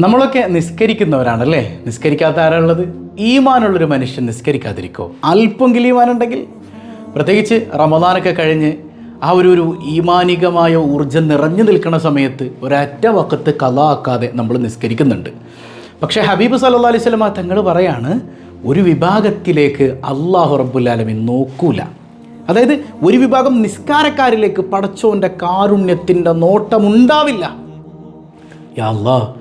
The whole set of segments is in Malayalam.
നമ്മളൊക്കെ നിസ്കരിക്കുന്നവരാണല്ലേ? നിസ്കരിക്കാത്ത ആരാളുള്ളത് ഈമാനുള്ളൊരു മനുഷ്യൻ നിസ്കരിക്കാതിരിക്കോ? അല്പമെങ്കിലും ഈമാൻ ഉണ്ടെങ്കിൽ പ്രത്യേകിച്ച് റമദാനൊക്കെ കഴിഞ്ഞ് ആ ഒരു ഒരു ഈമാനികമായ ഊർജം നിറഞ്ഞു നിൽക്കുന്ന സമയത്ത് ഒരറ്റ വക്കത്ത് കല ആക്കാതെ നമ്മൾ നിസ്കരിക്കുന്നുണ്ട്. പക്ഷേ ഹബീബ് സല്ലാ അലൈഹി സ്വലമ തങ്ങൾ പറയാണ് ഒരു വിഭാഗത്തിലേക്ക് അള്ളാഹു റബ്ബുല്ലാലമി നോക്കൂല. അതായത് ഒരു വിഭാഗം നിസ്കാരക്കാരിലേക്ക് പടച്ചോന്റെ കാരുണ്യത്തിന്റെ നോട്ടമുണ്ടാവില്ല. യാ അല്ലാ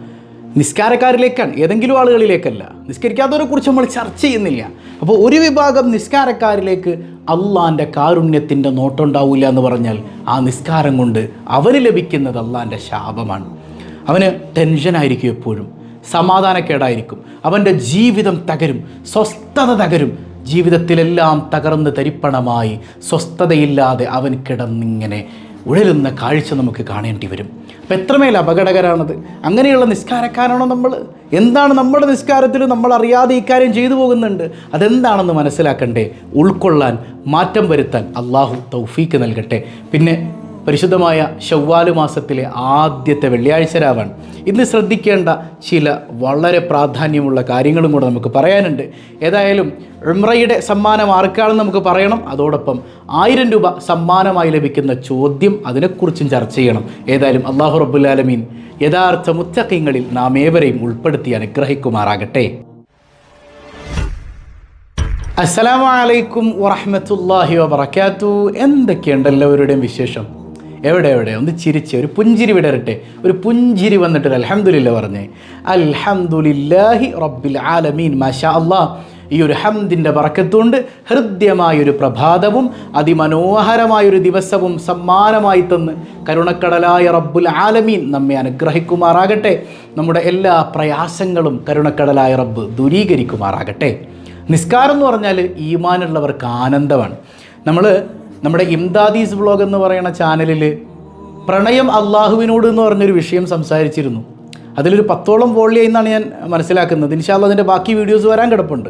നിസ്കാരക്കാരിലേക്കാണ് ഏതെങ്കിലും ആളുകളിലേക്കല്ല. നിസ്കരിക്കാത്തവരെ കുറിച്ച് നമ്മൾ ചർച്ച ചെയ്യുന്നില്ല. അപ്പോൾ ഒരു വിഭാഗം നിസ്കാരക്കാരിലേക്ക് അള്ളാന്റെ കാരുണ്യത്തിന്റെ നോട്ടുണ്ടാവില്ല എന്ന് പറഞ്ഞാൽ ആ നിസ്കാരം കൊണ്ട് അവന് ലഭിക്കുന്നത് അള്ളാന്റെ ശാപമാണ്. അവന് ടെൻഷനായിരിക്കും എപ്പോഴും. സമാധാനക്കേടായിരിക്കും. അവന്റെ ജീവിതം തകരും. സ്വസ്ഥത തകരും. ജീവിതത്തിലെല്ലാം തകർന്ന് തരിപ്പണമായി സ്വസ്ഥതയില്ലാതെ അവൻ കിടന്നിങ്ങനെ ഉഴലുന്ന കാഴ്ച നമുക്ക് കാണേണ്ടി വരും. അപ്പം എത്രമേൽ അപകടകരമാണത് അങ്ങനെയുള്ള നിസ്കാരക്കാരാണോ നമ്മൾ? എന്താണ് നമ്മുടെ നിസ്കാരത്തിൽ നമ്മൾ അറിയാതെ ഇക്കാര്യം ചെയ്തു പോകുന്നുണ്ട്? അതെന്താണെന്ന് മനസ്സിലാക്കണ്ടേ? ഉൾക്കൊള്ളാൻ മാറ്റം വരുത്താൻ അള്ളാഹു തൗഫീക്ക് നൽകട്ടെ. പിന്നെ പരിശുദ്ധമായ ഷവ്വാൽ മാസത്തിലെ ആദ്യത്തെ വെള്ളിയാഴ്ച രാവാണ്. ഇന്ന് ശ്രദ്ധിക്കേണ്ട ചില വളരെ പ്രാധാന്യമുള്ള കാര്യങ്ങളും കൂടെ നമുക്ക് പറയാനുണ്ട്. ഏതായാലും ഉംറയുടെ സമ്മാനം ആർക്കാണെന്ന് നമുക്ക് പറയണം. അതോടൊപ്പം ആയിരം രൂപ സമ്മാനമായി ലഭിക്കുന്ന ചോദ്യം അതിനെക്കുറിച്ചും ചർച്ച ചെയ്യണം. ഏതായാലും അള്ളാഹു റബ്ബുലാലമീൻ യഥാർത്ഥ മുത്തക്കങ്ങളിൽ നാം ഏവരെയും ഉൾപ്പെടുത്തി അനുഗ്രഹിക്കുമാറാകട്ടെ. അസ്സലാമു അലൈക്കും വറഹ്മത്തുള്ളാഹി വബറകാത്തു. എന്തൊക്കെയുണ്ട് എല്ലാവരുടെയും വിശേഷം? എവിടെ എവിടെ? ഒന്ന് ചിരിച്ച് ഒരു പുഞ്ചിരി വിടരട്ടെ. ഒരു പുഞ്ചിരി വന്നിട്ട് അലഹമുല്ല പറഞ്ഞേ. അൽഹംദുലില്ലാഹി റബ്ബിൽ ആലമീൻ. മാഷാ അല്ലാഹ് ഈ ഒരു ഹംദിന്റെ പറക്കത്തുകൊണ്ട് ഹൃദ്യമായൊരു പ്രഭാതവും അതിമനോഹരമായൊരു ദിവസവും സമ്മാനമായി തന്ന് കരുണക്കടലായ റബ്ബുൽ ആലമീൻ നമ്മെ അനുഗ്രഹിക്കുമാറാകട്ടെ. നമ്മുടെ എല്ലാ പ്രയാസങ്ങളും കരുണക്കടലായ റബ്ബ് ദൂരീകരിക്കുമാറാകട്ടെ. നിസ്കാരം എന്ന് പറഞ്ഞാൽ ഈമാനുള്ളവർക്ക് ആനന്ദമാണ്. നമ്മൾ നമ്മുടെ ഇംദാദീസ് വ്ളോഗ് എന്ന് പറയുന്ന ചാനലിൽ പ്രണയം അള്ളാഹുവിനോട് എന്ന് പറഞ്ഞൊരു വിഷയം സംസാരിച്ചിരുന്നു. അതിലൊരു പത്തോളം വോളിയായി എന്നാണ് ഞാൻ മനസ്സിലാക്കുന്നത്. ഇൻഷാല്ല അതിന്റെ ബാക്കി വീഡിയോസ് വരാൻ കിടപ്പുണ്ട്.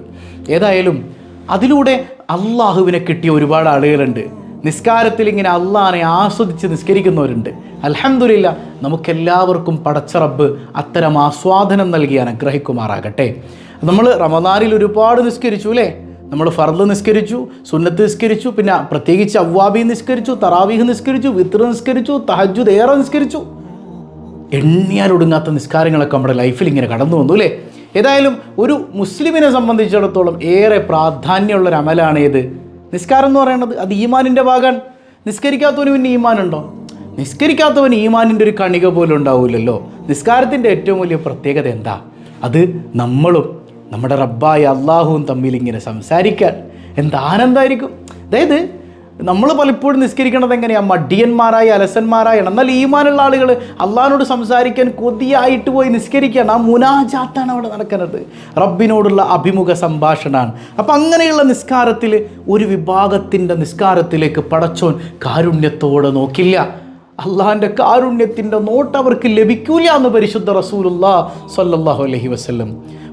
ഏതായാലും അതിലൂടെ അള്ളാഹുവിനെ കിട്ടിയ ഒരുപാട് ആളുകളുണ്ട്. നിസ്കാരത്തിൽ ഇങ്ങനെ അള്ളാഹിനെ ആസ്വദിച്ച് നിസ്കരിക്കുന്നവരുണ്ട്. അലഹമില്ല നമുക്കെല്ലാവർക്കും പടച്ച റബ്ബ് അത്തരം ആസ്വാദനം നൽകി അനുഗ്രഹിക്കുമാറാകട്ടെ. നമ്മൾ റമദാനിൽ ഒരുപാട് നിസ്കരിച്ചു അല്ലേ? നമ്മൾ ഫർദ് നിസ്കരിച്ചു സുന്നത്ത് നിസ്കരിച്ചു പിന്നെ പ്രത്യേകിച്ച് അവ്വാബി നിസ്കരിച്ചു തറാവീഹ് നിസ്കരിച്ചു വിത്ര നിസ്കരിച്ചു തഹജുദ് ഏറെ നിസ്കരിച്ചു. എണ്ണിയാലൊടുങ്ങാത്ത നിസ്കാരങ്ങളൊക്കെ നമ്മുടെ ലൈഫിൽ ഇങ്ങനെ കടന്നു വന്നു അല്ലേ? ഏതായാലും ഒരു മുസ്ലിമിനെ സംബന്ധിച്ചിടത്തോളം ഏറെ പ്രാധാന്യമുള്ളൊരു അമലാണ് ഏത്? നിസ്കാരം എന്ന് പറയുന്നത് അത് ഈമാനിന്റെ ഭാഗമാണ് നിസ്കരിക്കാത്തവന് പിന്നെ ഈമാനുണ്ടോ? നിസ്കരിക്കാത്തവന് ഈമാനിന്റെ ഒരു കണിക പോലും ഉണ്ടാവില്ലല്ലോ. നിസ്കാരത്തിന്റെ ഏറ്റവും വലിയ പ്രത്യേകത എന്താ? അത് നമ്മളും നമ്മുടെ റബ്ബായ അള്ളാഹുവും തമ്മിൽ ഇങ്ങനെ സംസാരിക്കാൻ എന്ത് ആനന്ദമായിരിക്കും അതായത് നമ്മൾ പലപ്പോഴും നിസ്കരിക്കണത് എങ്ങനെയാണ് മടിയന്മാരായ അലസന്മാരായാണ് എന്നാൽ ഈമാനുള്ള ആളുകൾ അള്ളാഹിനോട് സംസാരിക്കാൻ കൊതിയായിട്ട് പോയി നിസ്കരിക്കുകയാണ്. ആ മുനാജാത്താണ് അവിടെ നടക്കുന്നത്. റബ്ബിനോടുള്ള അഭിമുഖ സംഭാഷണമാണ്. അപ്പം അങ്ങനെയുള്ള നിസ്കാരത്തിൽ ഒരു വിഭാഗത്തിന്റെ നിസ്കാരത്തിലേക്ക് പടച്ചോൻ കാരുണ്യത്തോടെ നോക്കില്ല. അള്ളാഹിന്റെ കാരുണ്യത്തിന്റെ നോട്ട് അവർക്ക് ലഭിക്കൂല എന്ന് പരിശുദ്ധ റസൂലുള്ള സല്ലാഹു അലൈഹി വസല്ലം.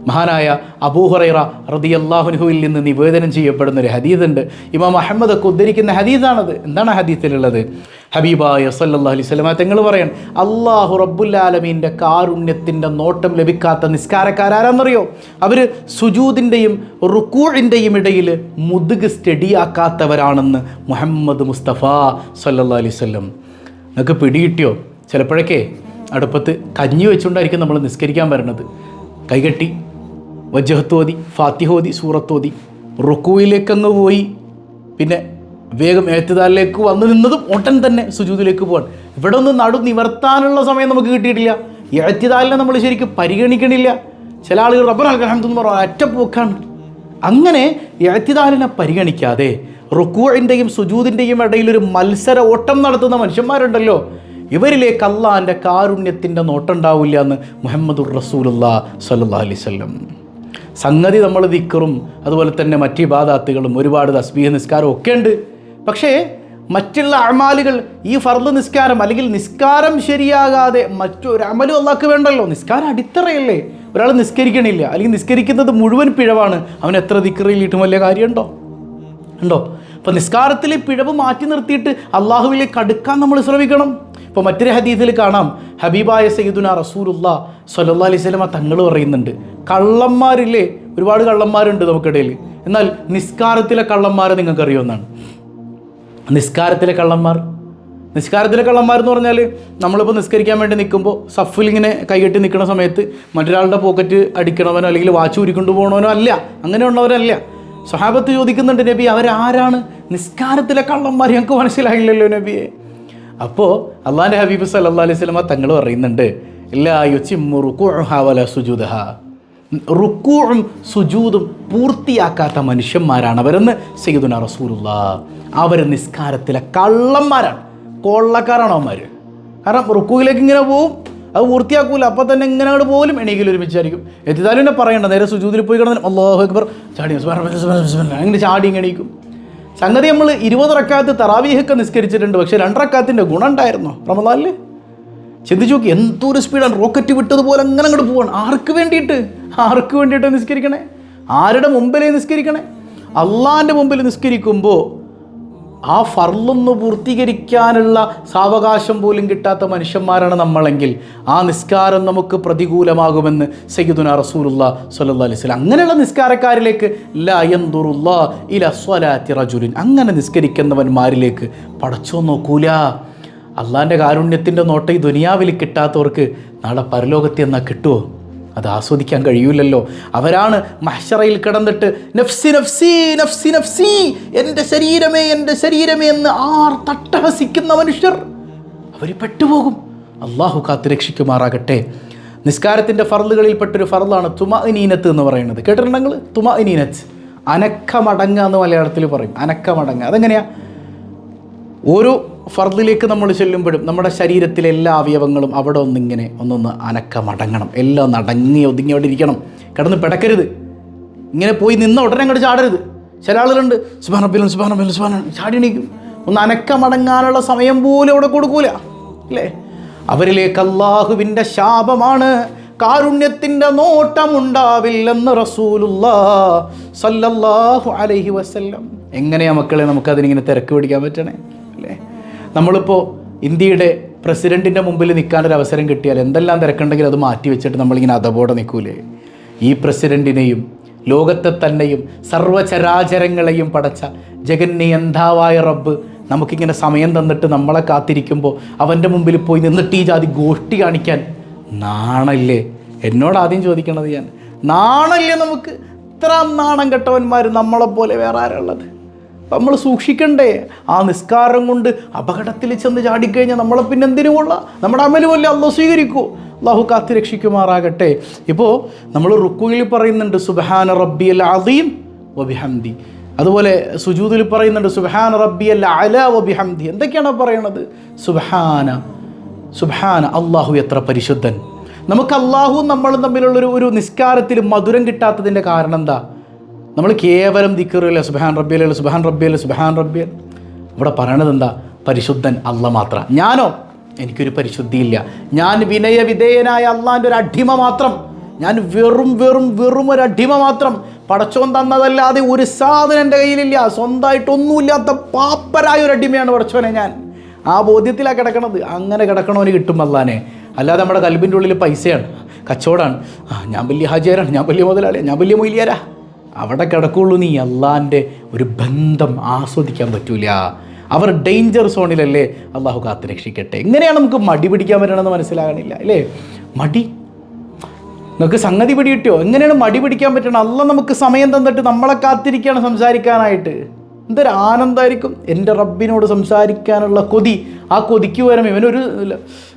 മഹാനായ അബൂഹുറൈറ റതി അള്ളാഹുനുഹുവിൽ നിന്ന് നിവേദനം ചെയ്യപ്പെടുന്ന ഒരു ഹദീദുണ്ട് ഇമാം അഹമ്മദ് ഒക്കെ ഉദ്ധരിക്കുന്ന ഹദീദാണത് എന്താണ് ഹദീത്തിലുള്ളത് ഹബീബായ സല്ലാ അലൈഹി സ്വലമ തങ്ങൾ പറയാൻ അള്ളാഹു റബ്ബുല്ലാലമീന്റെ കാരുണ്യത്തിന്റെ നോട്ടം ലഭിക്കാത്ത നിസ്കാരക്കാരാരെന്നറിയോ? അവർ സുജൂദിന്റെയും റുക്കൂഴിന്റെയും ഇടയിൽ മുതുക് സ്റ്റഡിയാക്കാത്തവരാണെന്ന് മുഹമ്മദ് മുസ്തഫ സല്ലാ അലൈഹി വസല്ലം. നിങ്ങൾക്ക് പിടികിട്ടിയോ ചിലപ്പോഴൊക്കെ അടുപ്പത്ത് കഞ്ഞി വെച്ചുകൊണ്ടായിരിക്കും നമ്മൾ നിസ്കരിക്കാൻ വരണത്. കൈകെട്ടി വജ്ജഹത്തോതി ഫാത്തിഹോതി സൂറത്തോതി റുക്കുവിലേക്കങ്ങ് പോയി. പിന്നെ വേഗം ഏറ്റുതാലിലേക്ക് വന്നു നിന്നതും ഉടൻ തന്നെ സുജൂതിലേക്ക് പോകാൻ ഇവിടെ ഒന്ന് നടു നിവർത്താനുള്ള സമയം നമുക്ക് കിട്ടിയിട്ടില്ല. ഏറ്റുതാലിനെ നമ്മൾ ശരിക്കും പരിഗണിക്കണില്ല. ചില ആളുകൾ റബ്ബർ അൽഹംദെന്ന് പറഞ്ഞാൽ അറ്റപ്പോക്കാണ് അങ്ങനെ ഏറ്റുതാലിനെ പരിഗണിക്കാതെ റുക്കുവിന്റെയും സുജൂതിന്റെയും ഇടയിൽ ഒരു മത്സര ഓട്ടം നടത്തുന്ന മനുഷ്യന്മാരുണ്ടല്ലോ. ഇവരിലേക്ക് അല്ലാന്റെ കാരുണ്യത്തിന്റെ നോട്ടുണ്ടാവില്ല എന്ന് മുഹമ്മദുർ റസൂലുള്ള സല്ലാ അലൈവല്ലം സംഗതി നമ്മൾ ദിക്കറും അതുപോലെ തന്നെ മറ്റു ബാധാത്തുകളും ഒരുപാട് തസ്ബീഹ് നിസ്കാരവും ഒക്കെ ഉണ്ട്. പക്ഷേ മറ്റുള്ള അമാലുകൾ ഈ ഫർദ് നിസ്കാരം അല്ലെങ്കിൽ നിസ്കാരം ശരിയാകാതെ മറ്റൊരു അമലും അള്ളാഹ്ക്ക് വേണ്ടല്ലോ? നിസ്കാരം അടിത്തറയല്ലേ? ഒരാൾ നിസ്കരിക്കണില്ല. അല്ലെങ്കിൽ നിസ്കരിക്കുന്നത് മുഴുവൻ പിഴവാണ്. അവൻ എത്ര ദിക്കറിയിലിട്ടും വലിയ കാര്യമുണ്ടോ? ഉണ്ടോ? അപ്പോൾ നിസ്കാരത്തിലെ പിഴവ് മാറ്റി നിർത്തിയിട്ട് അള്ളാഹുവിലേക്ക് അടുക്കാൻ നമ്മൾ ശ്രമിക്കണം. ഇപ്പോൾ മറ്റൊരു ഹദീസിൽ കാണാം. ഹബീബായ സയ്യിദുന റസൂലുള്ള സൊല്ലാ അലൈഹി സ്വലമ തങ്ങൾ പറയുന്നുണ്ട്. കള്ളന്മാരില്ലേ? ഒരുപാട് കള്ളന്മാരുണ്ട് നമുക്കിടയിൽ എന്നാൽ നിസ്കാരത്തിലെ കള്ളന്മാരെ നിങ്ങൾക്ക് അറിയുമെന്നാണ്. നിസ്കാരത്തിലെ കള്ളന്മാർ? നിസ്കാരത്തിലെ കള്ളന്മാർ എന്ന് പറഞ്ഞാൽ നമ്മളിപ്പോൾ നിസ്കരിക്കാൻ വേണ്ടി നിൽക്കുമ്പോൾ സഫിൽ ഇങ്ങനെ കൈകെട്ടി നിൽക്കുന്ന സമയത്ത് മറ്റൊരാളുടെ പോക്കറ്റ് അടിക്കണവനോ അല്ലെങ്കിൽ വാച്ച് ഊരിക്കൊണ്ട് പോകണവനോ അല്ല. അങ്ങനെയുള്ളവരല്ല സ്വഹാബത്ത് ചോദിക്കുന്നുണ്ട് നബി അവരാരാണ്? നിസ്കാരത്തിലെ കള്ളന്മാർ ഞങ്ങൾക്ക് മനസ്സിലായില്ലല്ലോ നബിയെ. അപ്പോൾ അള്ളാന്റെ ഹബീബ് സല്ലാ അലൈഹി സ്വലമ തങ്ങൾ പറയുന്നുണ്ട് ഇല്ലാ യുച്ചിമ്മു സുജൂദഹ. റുക്കൂഴും സുജൂതും പൂർത്തിയാക്കാത്ത മനുഷ്യന്മാരാണ് അവരെന്ന് സെയ്ദുന റസൂലുള്ള. അവർ നിസ്കാരത്തിലെ കള്ളന്മാരാണ്. കൊള്ളക്കാരാണ് അവന്മാർ കാരണം റുക്കുവിലേക്ക് ഇങ്ങനെ പോവും അത് പൂർത്തിയാക്കൂല. അപ്പം തന്നെ ഇങ്ങനെ അങ്ങോട്ട് പോലും എണീക്കിൽ ഒരുമിച്ചായിരിക്കും എത്തിതാലും എന്നെ പറയണ്ട നേരെ സുജൂതിൽ പോയി കിടന്ന് അള്ളാഹു അക്ബർ. ചാടി അങ്ങനെ ചാടി എണീക്കും. സംഗതി നമ്മൾ ഇരുപത് റക്കാത്ത് തറാവീഹൊക്കെ നിസ്കരിച്ചിട്ടുണ്ട്. പക്ഷേ രണ്ടറക്കാത്തിന്റെ ഗുണം ഉണ്ടായിരുന്നോ റമദാനിൽ? ചിന്തിച്ചു നോക്കി എന്തൊരു സ്പീഡാണ് റോക്കറ്റ് വിട്ടതുപോലെ അങ്ങനെ അങ്ങോട്ട് പോവാണ്. ആർക്ക് വേണ്ടിയിട്ട്? ആർക്ക് വേണ്ടിയിട്ട് നിസ്കരിക്കണേ? ആരുടെ മുമ്പിലേ നിസ്കരിക്കണേ? അള്ളാന്റെ മുമ്പിൽ നിസ്കരിക്കുമ്പോൾ ആ ഫർലൊന്ന് പൂർത്തീകരിക്കാനുള്ള സാവകാശം പോലും കിട്ടാത്ത മനുഷ്യന്മാരാണ് നമ്മളെങ്കിൽ ആ നിസ്കാരം നമുക്ക് പ്രതികൂലമാകുമെന്ന് സയ്യിദുന റസൂലുള്ള സല്ലാ അലൈഹി അങ്ങനെയുള്ള നിസ്കാരക്കാരിലേക്ക് ലയന്തുറുല്ലാ ഇല സ്വലാത്തി റജുലിൻ. അങ്ങനെ നിസ്കരിക്കുന്നവന്മാരിലേക്ക് പടച്ചോ നോക്കൂല. അള്ളാന്റെ കാരുണ്യത്തിന്റെ നോട്ട ഈ ദുനിയാവിൽ കിട്ടാത്തവർക്ക് നാളെ പരലോകത്ത് എന്നാൽ കിട്ടുമോ അത് ആസ്വദിക്കാൻ കഴിയൂലല്ലോ. അവരാണ് മഹ്ഷറയിൽ കിടന്നിട്ട് നഫ്സി നഫ്സി നഫ്സി നഫ്സി എന്റെ ശരീരമേ എന്റെ ശരീരമേ എന്ന് ആർ തട്ടഹസിക്കുന്ന മനുഷ്യർ അവർ പെട്ടുപോകും. അള്ളാഹു കാത്ത് രക്ഷിക്കുമാറാകട്ടെ. നിസ്കാരത്തിന്റെ ഫറലുകളിൽപ്പെട്ടൊരു ഫറലാണ് തുമ ഇനീനത്ത് എന്ന് പറയുന്നത്. കേട്ടിട്ടുണ്ടെങ്കിൽ തുമ ഇനീനത്ത് അനക്കമടങ്ങ എന്ന് മലയാളത്തിൽ പറയും. അനക്കമടങ്ങ. അതെങ്ങനെയാ? ഓരോ ഫർദിലേക്ക് നമ്മൾ ചെല്ലുമ്പോഴും നമ്മുടെ ശരീരത്തിലെ എല്ലാ അവയവങ്ങളും അവിടെ ഒന്നിങ്ങനെ ഒന്നൊന്ന് അനക്കമടങ്ങണം. എല്ലാം നടങ്ങി ഒതുങ്ങി അവിടെ ഇരിക്കണം. കിടന്ന് പിടക്കരുത്. ഇങ്ങനെ പോയി നിന്ന ഉടനെ അങ്ങോട്ട് ചാടരുത്. ചില ആളുകളുണ്ട് സുബാൻ റബ്ബിലും സുബാന ചാടി എണീക്കും. ഒന്ന് അനക്കമടങ്ങാനുള്ള സമയം പോലും അവിടെ കൊടുക്കൂല. അല്ലേ? അവരിലേക്ക് അള്ളാഹുവിന്റെ ശാപമാണ്. കാരുണ്യത്തിന്റെ നോട്ടമുണ്ടാവില്ലെന്ന് റസൂലുള്ള സല്ലല്ലാഹു അലൈഹി വസല്ലം. എങ്ങനെയാ മക്കളെ നമുക്കതിനിങ്ങനെ തിരക്ക് പിടിക്കാൻ പറ്റണേ? നമ്മളിപ്പോൾ ഇന്ത്യയുടെ പ്രസിഡന്റിന്റെ മുമ്പിൽ നിൽക്കാനൊരു അവസരം കിട്ടിയാൽ എന്തെല്ലാം തിരക്കുണ്ടെങ്കിൽ അത് മാറ്റി വെച്ചിട്ട് നമ്മളിങ്ങനെ അതബോടെ നിൽക്കൂലേ? ഈ പ്രസിഡന്റിനെയും ലോകത്തെ തന്നെയും സർവചരാചരങ്ങളെയും പടച്ച ജഗന്നിയന്താവായ റബ്ബ് നമുക്കിങ്ങനെ സമയം തന്നിട്ട് നമ്മളെ കാത്തിരിക്കുമ്പോൾ അവന്റെ മുമ്പിൽ പോയി നിന്നിട്ട് ഈ ജാതി ഗോഷ്ടി കാണിക്കാൻ നാണല്ലേ? എന്നോട് ആദ്യം ചോദിക്കണത് ഞാൻ നാണല്ലേ നമുക്ക്? ഇത്ര നാണം കെട്ടവന്മാർ നമ്മളെപ്പോലെ വേറെ ആരുള്ളത് നമ്മൾ സൂക്ഷിക്കണ്ടേ? ആ നിസ്കാരം കൊണ്ട് അപകടത്തിൽ ചെന്ന് ചാടിക്കഴിഞ്ഞാൽ നമ്മളെ പിന്നെ എന്തിനു കൊള്ള? നമ്മുടെ അമലുമല്ല അല്ല സ്വീകരിക്കൂ? അള്ളാഹു കാത്തി രക്ഷിക്കുമാറാകട്ടെ. ഇപ്പോൾ നമ്മൾ റുക്കുയിൽ പറയുന്നുണ്ട് സുബഹാന റബ്ബിയൽ അദീം വബിഹംദി അതുപോലെ സുജൂദിൽ പറയുന്നുണ്ട് സുബഹാന റബ്ബിയൽ അല വബിഹംദി എന്തൊക്കെയാണ് പറയണത്? സുബഹാന സുബഹാന അള്ളാഹു എത്ര പരിശുദ്ധൻ. നമുക്ക് അള്ളാഹു നമ്മൾ തമ്മിലുള്ളൊരു ഒരു നിസ്കാരത്തിൽ മധുരം കിട്ടാത്തതിന്റെ കാരണം എന്താ? നമ്മൾ കേവലം ദിക്കറില്ല സുബാൻ റബ്ബിയല്ല സുബാൻ റബ്ബിയല്ല സുബാൻ റബ്ബിയൽ. ഇവിടെ പറയണത് എന്താ? പരിശുദ്ധൻ അല്ല മാത്രം. ഞാനോ? എനിക്കൊരു പരിശുദ്ധിയില്ല. ഞാൻ വിനയ വിധേയനായ അള്ളാന്റെ ഒരു അടിമ മാത്രം. ഞാൻ വെറും വെറും വെറും ഒരു അടിമ മാത്രം. പടച്ചോൻ തന്നതല്ലാതെ ഒരു സാധനം എന്റെ കയ്യിലില്ല. സ്വന്തമായിട്ടൊന്നുമില്ലാത്ത പാപ്പരായ ഒരു അടിമയാണ് പടച്ചോനെ ഞാൻ. ആ ബോധ്യത്തിലാണ് കിടക്കണത്. അങ്ങനെ കിടക്കണവന് കിട്ടും അല്ലാനെ അല്ലാതെ നമ്മുടെ കൽബിന്റെ ഉള്ളിൽ പൈസയാണ്. കച്ചവടമാണ്. ഞാൻ വലിയ ഹാജിയാരാണ്. ഞാൻ വലിയ മുതലാളിയാണ് ഞാൻ വലിയ മൊയിലിയാരാ. അവിടെ കിടക്കുള്ളൂ നീ. അള്ളാന്റെ ഒരു ബന്ധം ആസ്വദിക്കാൻ പറ്റൂല. അവർ ഡേഞ്ചർ സോണിലല്ലേ അള്ളാഹു കാത്ത് രക്ഷിക്കട്ടെ. എങ്ങനെയാണ് നമുക്ക് മടി പിടിക്കാൻ പറ്റണമെന്ന് മനസ്സിലാകണില്ല അല്ലേ? മടി. നിങ്ങൾക്ക് സംഗതി പിടിയിട്ടോ എങ്ങനെയാണ് മടി പിടിക്കാൻ പറ്റണം അല്ല നമുക്ക് സമയം തന്നിട്ട് നമ്മളെ കാത്തിരിക്കുകയാണ് സംസാരിക്കാനായിട്ട്. എന്തൊരു ആനന്ദമായിരിക്കും എന്റെ റബ്ബിനോട് സംസാരിക്കാനുള്ള കൊതി. ആ കൊതിക്ക് പകരം ഇവനൊരു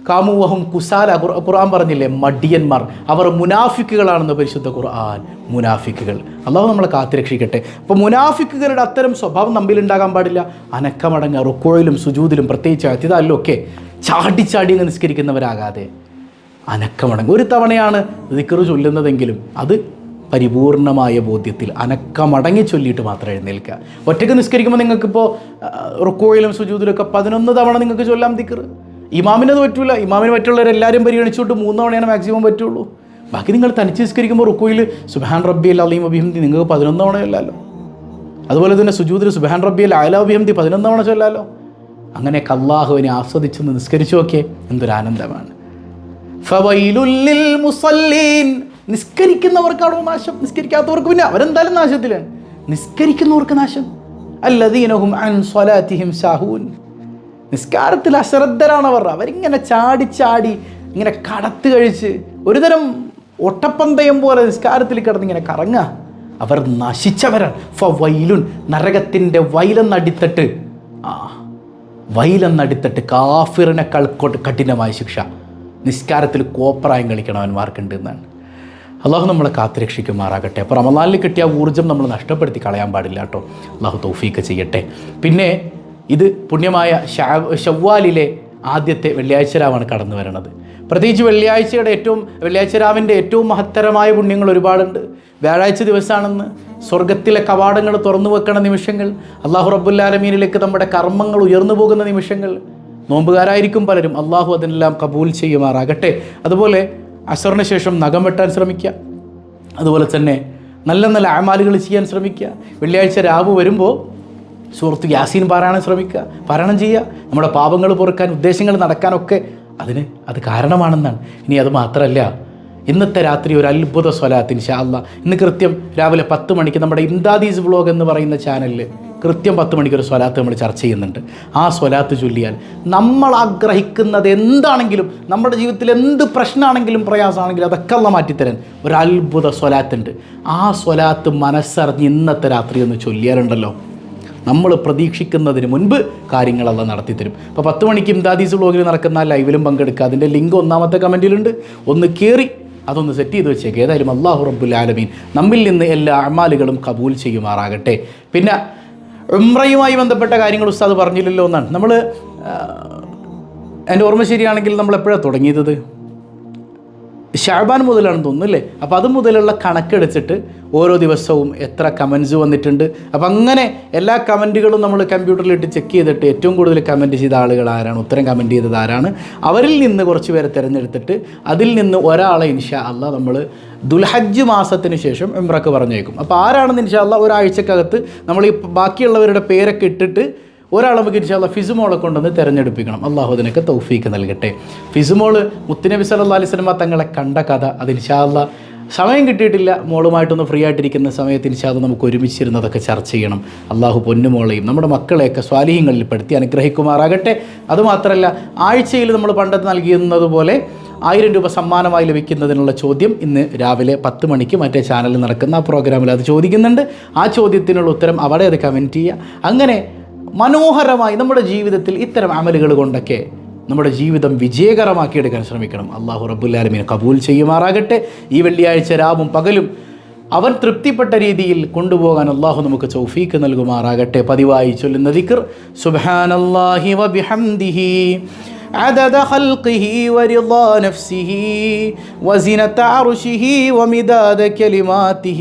കാമുവഹം കുസാല ഖുർ- ഖുർആൻ പറഞ്ഞില്ലേ മടിയന്മാർ. അവർ മുനാഫിക്കുകളാണെന്ന് പരിശുദ്ധ ഖുർആൻ. മുനാഫിക്കുകൾ. അള്ളാഹു നമ്മളെ കാത്തിരക്ഷിക്കട്ടെ അപ്പോൾ മുനാഫിക്കുകളുടെ അത്തരം സ്വഭാവം നമ്മിലുണ്ടാകാൻ പാടില്ല. അനക്കമടങ്ങ റുക്കോയിലും സുജൂതിലും പ്രത്യേകിച്ച് അതിതാലും ഒക്കെ ചാടി ചാടി നിസ്കരിക്കുന്നവരാകാതെ. അനക്കമടങ്ങ്. ഒരു തവണയാണ് ദിക്കറ് ചൊല്ലുന്നതെങ്കിലും അത് പരിപൂർണമായ ബോധ്യത്തിൽ അനക്കമടങ്ങി ചൊല്ലിയിട്ട് മാത്രം എഴുന്നേൽക്കുക. ഒറ്റയ്ക്ക് നിസ്കരിക്കുമ്പോൾ നിങ്ങൾക്കിപ്പോൾ റുക്കോയിലും ഒക്കെ പതിനൊന്ന് തവണ നിങ്ങൾക്ക് ചൊല്ലാം ദിക്കറ് ഇമാമിനത് പറ്റൂല. ഇമാമിന് മറ്റുള്ളവരെല്ലാവരും പരിഗണിച്ചുകൊണ്ട് മൂന്ന് തവണയാണ് മാക്സിമം പറ്റുള്ളൂ. ബാക്കി നിങ്ങൾ തനിച്ച് നിസ്കരിക്കുമ്പോൾ റുക്കോയിൽ സുബാൻ റബ്ബി അല്ലായും അഭിഹന്തി നിങ്ങൾക്ക് പതിനൊന്ന് തവണയല്ലല്ലോ അതുപോലെ തന്നെ സുജൂദിൽ സുബാൻ റബ്ബിയൽ അല അഭിഹന്തി പതിനൊന്ന് തവണ ചൊല്ലാലോ. അങ്ങനെ കല്ലാഹുവിനെ ആസ്വദിച്ച് നിസ്കരിച്ചു നോക്കിയേ എന്തൊരു ആനന്ദമാണ്. ഫവൈലുല്ലിൽ മുസല്ലീൻ നിസ്കരിക്കുന്നവർക്കാണോ നാശം നിസ്കരിക്കാത്തവർക്ക് പിന്നെ അവരെന്തായാലും നാശത്തിലാണ് നിസ്കരിക്കുന്നവർക്ക് നാശം. അല്ലദീനഹും അൻ സ്വലാത്തിഹിം സാഹൂൻ. നിസ്കാരത്തിൽ അശ്രദ്ധരാണവർ അവരിങ്ങനെ ചാടി ചാടി ഇങ്ങനെ കടത്ത് കഴിച്ച് ഒരുതരം ഒട്ടപ്പന്തയം പോലെ നിസ്കാരത്തിൽ കിടന്ന് ഇങ്ങനെ കറങ്ങുക. അവർ നശിച്ചവരാണ്. ഫ വൈലുൻ നരകത്തിന്റെ വൈലെന്നടിത്തട്ട്. ആ വൈലെന്നടിത്തട്ട് കൾക്കോട്ട് കഠിനമായ ശിക്ഷ. നിസ്കാരത്തിൽ കോപ്രായം കളിക്കണവന്മാർക്കുണ്ട് എന്നാണ്. അള്ളാഹു നമ്മളെ കാത്തുരക്ഷിക്കുമാറാകട്ടെ. അപ്പോൾ റമദാനിൽ കിട്ടിയ ഊർജം നമ്മൾ നഷ്ടപ്പെടുത്തി കളയാൻ പാടില്ല കേട്ടോ. അള്ളാഹു തൗഫീക്ക് ചെയ്യട്ടെ. പിന്നെ ഇത് പുണ്യമായ ഷവ്വാലിലെ ആദ്യത്തെ വെള്ളിയാഴ്ച രാവാണ് കടന്നു വരുന്നത് പ്രത്യേകിച്ച് വെള്ളിയാഴ്ചയുടെ ഏറ്റവും വെള്ളിയാഴ്ച രാവിന്റെ ഏറ്റവും മഹത്തരമായ പുണ്യങ്ങൾ ഒരുപാടുണ്ട്. വ്യാഴാഴ്ച ദിവസമാണെന്ന് സ്വർഗത്തിലെ കവാടങ്ങൾ തുറന്നു വെക്കണ നിമിഷങ്ങൾ അള്ളാഹു റബ്ബുല്ലാലമീനിലേക്ക് നമ്മുടെ കർമ്മങ്ങൾ ഉയർന്നു പോകുന്ന നിമിഷങ്ങൾ നോമ്പുകാരായിരിക്കും പലരും അള്ളാഹു അതിനെല്ലാം കബൂൽ ചെയ്യുമാറാകട്ടെ. അതുപോലെ അസറിന് ശേഷം നഖം വെട്ടാൻ ശ്രമിക്കുക. അതുപോലെ തന്നെ നല്ല നല്ല ആമാലുകൾ ചെയ്യാൻ ശ്രമിക്കുക. വെള്ളിയാഴ്ച രാവ് വരുമ്പോൾ സുഹൃത്ത് യാസീൻ പാരായണം ശ്രമിക്കുക. പാരായണം ചെയ്യുക. നമ്മുടെ പാപങ്ങൾ പൊറുക്കാൻ ഉദ്ദേശങ്ങൾ നടക്കാനൊക്കെ അതിന് അത് കാരണമാണെന്നാണ്. ഇനി അത് മാത്രമല്ല ഇന്നത്തെ രാത്രി ഒരു അത്ഭുത സ്വലാത്ത് ഇൻഷാ അല്ല ഇന്ന് കൃത്യം രാവിലെ പത്ത് മണിക്ക് നമ്മുടെ ഇംദാദീസ് വ്ളോഗ് എന്ന് പറയുന്ന ചാനലിൽ കൃത്യം പത്ത് മണിക്കൊരു സ്വലാത്ത് നമ്മൾ ചർച്ച ചെയ്യുന്നുണ്ട്. ആ സ്വലാത്ത് ചൊല്ലിയാൽ നമ്മൾ ആഗ്രഹിക്കുന്നത് എന്താണെങ്കിലും നമ്മുടെ ജീവിതത്തിൽ എന്ത് പ്രശ്നമാണെങ്കിലും പ്രയാസമാണെങ്കിലും അതൊക്കെ ഉള്ള മാറ്റിത്തരാൻ ഒരു അത്ഭുത സ്വലാത്തുണ്ട്. ആ സ്വലാത്ത് മനസ്സറിഞ്ഞ് ഇന്നത്തെ രാത്രി ഒന്ന് ചൊല്ലിയാലുണ്ടല്ലോ. നമ്മൾ പ്രതീക്ഷിക്കുന്നതിന് മുൻപ് കാര്യങ്ങളെല്ലാം നടത്തി തരും അപ്പോൾ പത്ത് മണിക്ക് ഇംദാദീസ് ബ്ലോഗിൽ നടക്കുന്ന ലൈവിലും പങ്കെടുക്കുക. അതിന്റെ ലിങ്ക് ഒന്നാമത്തെ കമന്റിലുണ്ട് ഒന്ന് കയറി അതൊന്ന് സെറ്റ് ചെയ്ത് വെച്ചേക്ക്. ഏതായാലും അള്ളാഹു റബ്ബുൽ ആലമീൻ നമ്മിൽ നിന്ന് എല്ലാ അമാലുകളും കബൂൽ ചെയ്യുമാറാകട്ടെ. പിന്നെ ഉംറയുമായി ബന്ധപ്പെട്ട കാര്യങ്ങൾ ഉസ്താദ് പറഞ്ഞില്ലല്ലോ എന്നാണ്. നമ്മൾ എന്റെ ഓർമ്മ ശരിയാണെങ്കിൽ നമ്മൾ എപ്പോഴാണ് തുടങ്ങിയത്? ഷാബാൻ മുതലാണെന്ന് തോന്നുന്നു അല്ലേ? അപ്പോൾ അത് മുതലുള്ള കണക്കെടുത്തിട്ട് ഓരോ ദിവസവും എത്ര കമൻസ് വന്നിട്ടുണ്ട്. അപ്പോൾ അങ്ങനെ എല്ലാ കമന്റുകളും നമ്മൾ കമ്പ്യൂട്ടറിലിട്ട് ചെക്ക് ചെയ്തിട്ട് ഏറ്റവും കൂടുതൽ കമന്റ് ചെയ്ത ആളുകൾ ആരാണ്? ഉത്തരം കമന്റ് ചെയ്തത് ആരാണ്? അവരിൽ നിന്ന് കുറച്ച് പേരെ തിരഞ്ഞെടുത്തിട്ട് അതിൽ നിന്ന് ഒരാളെ ഇൻഷാ അല്ല നമ്മൾ ദുൽഹജ്ജ് മാസത്തിന് ശേഷം എംറക്ക് പറഞ്ഞേക്കും. അപ്പോൾ ആരാണെന്ന് ഇൻഷാ അല്ല ഒരാഴ്ചക്കകത്ത് നമ്മൾ ഈ ബാക്കിയുള്ളവരുടെ പേരൊക്കെ ഇട്ടിട്ട് ഒരാളെ നമുക്ക് ഇൻഷാല്ല ഫിസുമോളെ കൊണ്ടുവന്ന് തിരഞ്ഞെടുപ്പിക്കണം. അള്ളാഹു അതിനൊക്കെ തൗഫീക്ക് നൽകട്ടെ. ഫിസുമോൾ മുത്തുനബി സല്ലാ അലൈഹി സ്വലമ തങ്ങളെ കണ്ട കഥ അത് ഇൻഷാല്ല സമയം കിട്ടിയിട്ടില്ല. മോളുമായിട്ടൊന്ന് ഫ്രീ ആയിട്ടിരിക്കുന്ന സമയത്ത് ഇൻഷാദ് നമുക്ക് ഒരുമിച്ചിരുന്നതൊക്കെ ചർച്ച ചെയ്യണം. അള്ളാഹു പൊന്നുമോളെയും നമ്മുടെ മക്കളെയൊക്കെ സ്വാലിഹ്യങ്ങളിൽ അനുഗ്രഹിക്കുമാറാകട്ടെ. അതുമാത്രമല്ല ആഴ്ചയിൽ നമ്മൾ പണ്ടത്തെ നൽകിയിരുന്നതുപോലെ ആയിരം രൂപ സമ്മാനമായി ലഭിക്കുന്നതിനുള്ള ചോദ്യം ഇന്ന് രാവിലെ പത്ത് മണിക്ക് മറ്റേ ചാനലിൽ നടക്കുന്ന ആ പ്രോഗ്രാമിൽ അത് ചോദിക്കുന്നുണ്ട്. ആ ചോദ്യത്തിനുള്ള ഉത്തരം അവിടെ അത് കമന്റ് ചെയ്യുക. അങ്ങനെ മനോഹരമായി നമ്മുടെ ജീവിതത്തിൽ ഇത്തരം അമലുകൾ കൊണ്ടൊക്കെ നമ്മുടെ ജീവിതം വിജയകരമാക്കിയെടുക്കാൻ ശ്രമിക്കണം അള്ളാഹു റബ്ബുല്ലാലമീൻ കബൂൽ ചെയ്യുമാറാകട്ടെ ഈ വെള്ളിയാഴ്ച രാവും പകലും അവൻ തൃപ്തിപ്പെട്ട രീതിയിൽ കൊണ്ടുപോകാൻ അള്ളാഹു നമുക്ക് ചൗഫീക്ക് നൽകുമാറാകട്ടെ പതിവായി ചൊല്ലുന്ന ദിക്ർ സുബ്ഹാനല്ലാഹി വബിഹംദിഹി عدد خلقه ورضا نفسه وزنة عرشه ومداد كلماته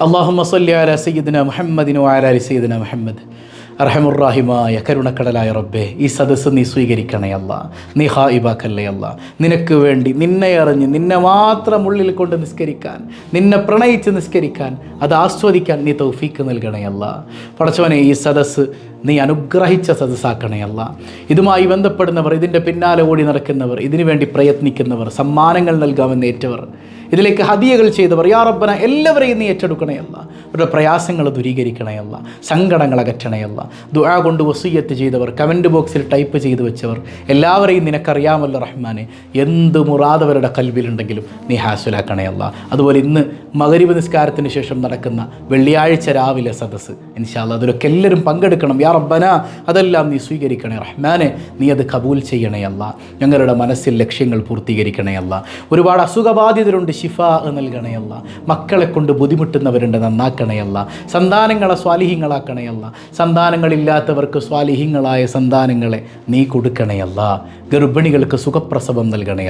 അള്ളാഹുമ സല്ലി ആല സയ്യിദിന മുഹമ്മദിനു ആലാലി സയ്യിദിന മുഹമ്മദ്. റഹമുറാഹിമായ കരുണക്കടലായ റബ്ബെ ഈ സദസ്സ് നീ സ്വീകരിക്കണയല്ല നീ ഹായിബാക്കല്ലയല്ല നിനക്ക് വേണ്ടി നിന്നെ അറിഞ്ഞ് നിന്നെ മാത്രം ഉള്ളിൽ കൊണ്ട് നിസ്കരിക്കാൻ നിന്നെ പ്രണയിച്ച് നിസ്കരിക്കാൻ അത് ആസ്വദിക്കാൻ നീ തൗഫീക്ക് നൽകണേ പടച്ചവനെ ഈ സദസ്സ് നീ അനുഗ്രഹിച്ച സദസ്സാക്കണയല്ല ഇതുമായി ബന്ധപ്പെടുന്നവർ ഇതിന്റെ പിന്നാലെ ഓടി നടക്കുന്നവർ ഇതിനുവേണ്ടി പ്രയത്നിക്കുന്നവർ സമ്മാനങ്ങൾ നൽകാമെന്നേറ്റവർ ഇതിലേക്ക് ഹദിയകൾ ചെയ്തവർ യാ റബ്ബന എല്ലാവരെയും നീ ഏറ്റെടുക്കണയല്ല അവരുടെ പ്രയാസങ്ങൾ ദൂരീകരിക്കണയല്ല സങ്കടങ്ങൾ അകറ്റണയല്ല ദുആ കൊണ്ട് വസൂയത്ത് ചെയ്തവർ കമന്റ് ബോക്സിൽ ടൈപ്പ് ചെയ്തു വെച്ചവർ എല്ലാവരെയും നിനക്കറിയാമല്ലോ റഹ്മാനെ. എന്ത് മുറാദവരുടെ കൽവിലുണ്ടെങ്കിലും നീ ഹാസുലാക്കണയല്ല അതുപോലെ ഇന്ന് മകരിവ് നിസ്കാരത്തിന് ശേഷം നടക്കുന്ന വെള്ളിയാഴ്ച രാവിലെ സദസ്സ്. ഇൻഷാല്ല അതിലൊക്കെ എല്ലാവരും പങ്കെടുക്കണം. യാ റബ്ബന അതെല്ലാം നീ സ്വീകരിക്കണേ റഹ്മാനെ. നീ അത് കബൂൽ ചെയ്യണേ അല്ല. ഞങ്ങളുടെ മനസ്സിൽ ലക്ഷ്യങ്ങൾ പൂർത്തീകരിക്കണേ അല്ല. ഒരുപാട് അസുഖബാധിതരുണ്ട് ഷിഫ നൽകണേ മക്കളെ കൊണ്ട് ബുദ്ധിമുട്ടുന്നവരുണ്ട് നന്നാക്കണേ അല്ല. സന്താനങ്ങളെ സ്വാലിഹ്യങ്ങളാക്കണേ അല്ല. സന്താനങ്ങളില്ലാത്തവർക്ക് സ്വാലിഹ്യങ്ങളായ സന്താനങ്ങളെ നീ കൊടുക്കണേ അല്ല. ഗർഭിണികൾക്ക് സുഖപ്രസവം നൽകണേ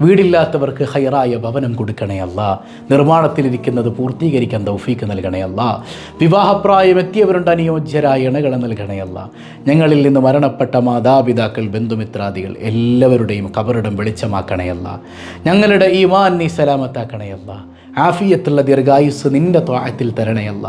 വീടില്ലാത്തവർക്ക് ഹൈറായ ഭവനം കൊടുക്കണേ അല്ല. നിർമ്മാണത്തിലിരിക്കുന്നത് പൂർത്തീകരിക്കാൻ തൗഫീക്ക് നൽകണയല്ല അല്ല. വിവാഹപ്രായം എത്തിയവരുണ്ട് അനുയോജ്യരായ ഇണകളെ നൽകണയല്ല ഞങ്ങളിൽ നിന്ന് മരണപ്പെട്ട മാതാപിതാക്കൾ ബന്ധുമിത്രാദികൾ എല്ലാവരുടെയും കബറിടം വെളിച്ചമാക്കണയല്ല ഞങ്ങളുടെ ഈ മാൻ നീ സലാമത്താക്കണയല്ല ആഫിയത്തുള്ള ദീർഘായുസ് നിന്റെ ത്വാഹത്തിൽ തരണയല്ല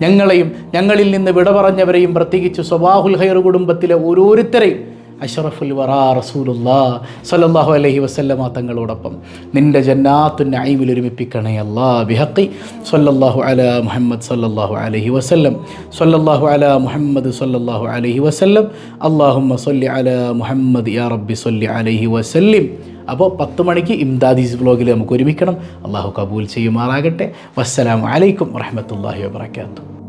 ഞങ്ങളെയും ഞങ്ങളിൽ നിന്ന് വിട പറഞ്ഞവരെയും പ്രത്യേകിച്ച് സ്വബാഹുൽ ഹൈർ കുടുംബത്തിലെ ഓരോരുത്തരെയും അഷറഫുൽ വറാ റസൂലുല്ലാ സല്ലല്ലാഹു അലഹി വസല്ലമ തങ്ങളോടൊപ്പം. നിന്റെ ജന്നാത്തു നഈമിൽ ഒരുമിപ്പിക്കണേ അല്ലാ ബിഹഖി. സല്ലല്ലാഹു അല മുഹമ്മദ് സല്ലല്ലാഹു അലഹി വസല്ലം. സല്ലല്ലാഹു അല മുഹമ്മദ് സല്ലല്ലാഹു അലഹി വസല്ലം. അല്ലാഹുമ്മ സല്ലി അല മുഹമ്മദ് യാ റബ്ബി സല്ലി അലഹി വസല്ലിം. അപ്പോൾ പത്ത് മണിക്ക് ഇംദാദീസ് ബ്ലോഗിൽ നമുക്ക് ഒരുമിക്കണം. അള്ളാഹു കബൂൽ ചെയ്യുമാറാകട്ടെ. വസ്സലാമു അലൈക്കും വറഹ്മത്തുള്ളാഹി വബറകാതുഹു